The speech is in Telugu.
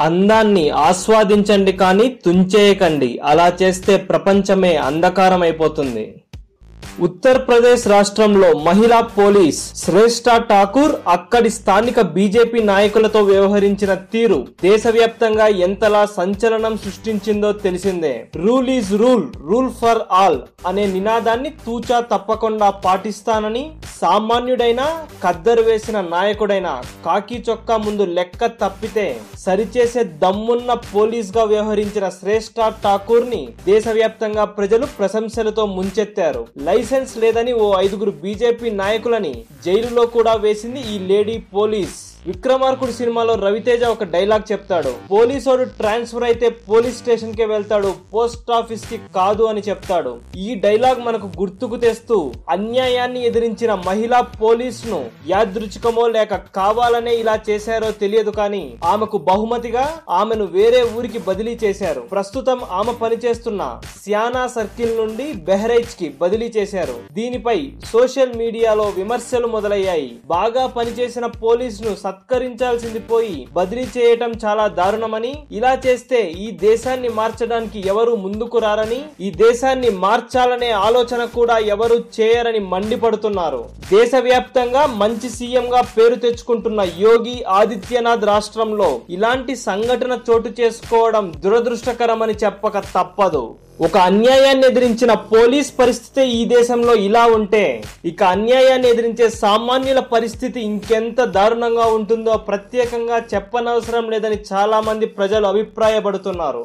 అందాన్ని ఆస్వాదించండి కానీ తుంచేయకండి. అలా చేస్తే ప్రపంచమే అంధకారమైపోతుంది. ఉత్తరప్రదేశ్ రాష్ట్రంలో మహిళా పోలీస్ శ్రేష్ఠ ఠాకూర్ అక్కడి స్థానిక బీజేపీ నాయకులతో వ్యవహరించిన తీరు దేశవ్యాప్తంగా ఎంతలా సంచలనం సృష్టించిందో తెలిసిందే. Rule is rule rule for all అనే నినాదాన్ని తూచా తప్పకుండా పాటిస్తానని సామాన్యుడైన కద్దరు వేసిన నాయకుడైన కాకి చొక్కా ముందు లెక్క తప్పితే సరిచేసే దమ్మున్న పోలీస్గా వ్యవహరించిన శ్రేష్ఠ ఠాకూర్ని దేశవ్యాప్తంగా ప్రజలు ప్రశంసలతో ముంచెత్తారు. లైసెన్స్ లేదని ఓ ఐదుగురు బీజేపీ నాయకులని జైలులో కూడా వేసింది ఈ లేడీ పోలీస్. విక్రమార్కుడు సినిమాలో రవితేజ ఒక డైలాగ్ చెప్తాడు. పోలీసోడు ట్రాన్స్ఫర్ అయితే పోలీస్ స్టేషన్కి వెళ్తాడు పోస్ట్ ఆఫీస్కి కాదు అని చెప్తాడు. ఈ డైలాగ్ మనకు గుర్తుకు తెస్తూ అన్యాయాన్ని ఎదిరించిన మహిళా పోలీస్ను యాదృచ్ఛికమో లేక కావాలనే ఇలా చేశారో తెలియదు కానీ ఆమెకు బహుమతిగా ఆమెను వేరే ఊరికి బదిలీ చేశారు. ప్రస్తుతం ఆమె పనిచేస్తున్న సియానా సర్కిల్ నుండి బెహరైచ్కి బదిలీ చేశారు. దీనిపై సోషల్ మీడియాలో విమర్శలు మొదలయ్యాయి. బాగా పనిచేసిన పోలీస్ను సత్కరించాల్సింది పోయి బదిలీ చేయటం చాలా దారుణమని ఇలా చేస్తే ఈ దేశాన్ని మార్చడానికి ఎవరు ముందుకు రారని ఈ దేశాన్ని మార్చాలనే ఆలోచన కూడా ఎవరు చేయరని మండిపడుతున్నారు. దేశవ్యాప్తంగా మంచి సీఎం గా పేరు తెచ్చుకుంటున్న యోగి ఆదిత్యనాథ్ రాష్ట్రంలో ఇలాంటి సంఘటన చోటు చేసుకోవడం దురదృష్టకరమని చెప్పక తప్పదు. ఒక అన్యాయాన్ని ఎదిరించిన పోలీస్ పరిస్థితి ఈ దేశంలో ఇలా ఉంటే ఇక అన్యాయాన్ని ఎదిరించే సామాన్యుల పరిస్థితి ఇంకెంత దారుణంగా ఉంటుందో ప్రత్యేకంగా చెప్పనవసరం లేదని చాలా మంది ప్రజలు అభిప్రాయపడుతున్నారు.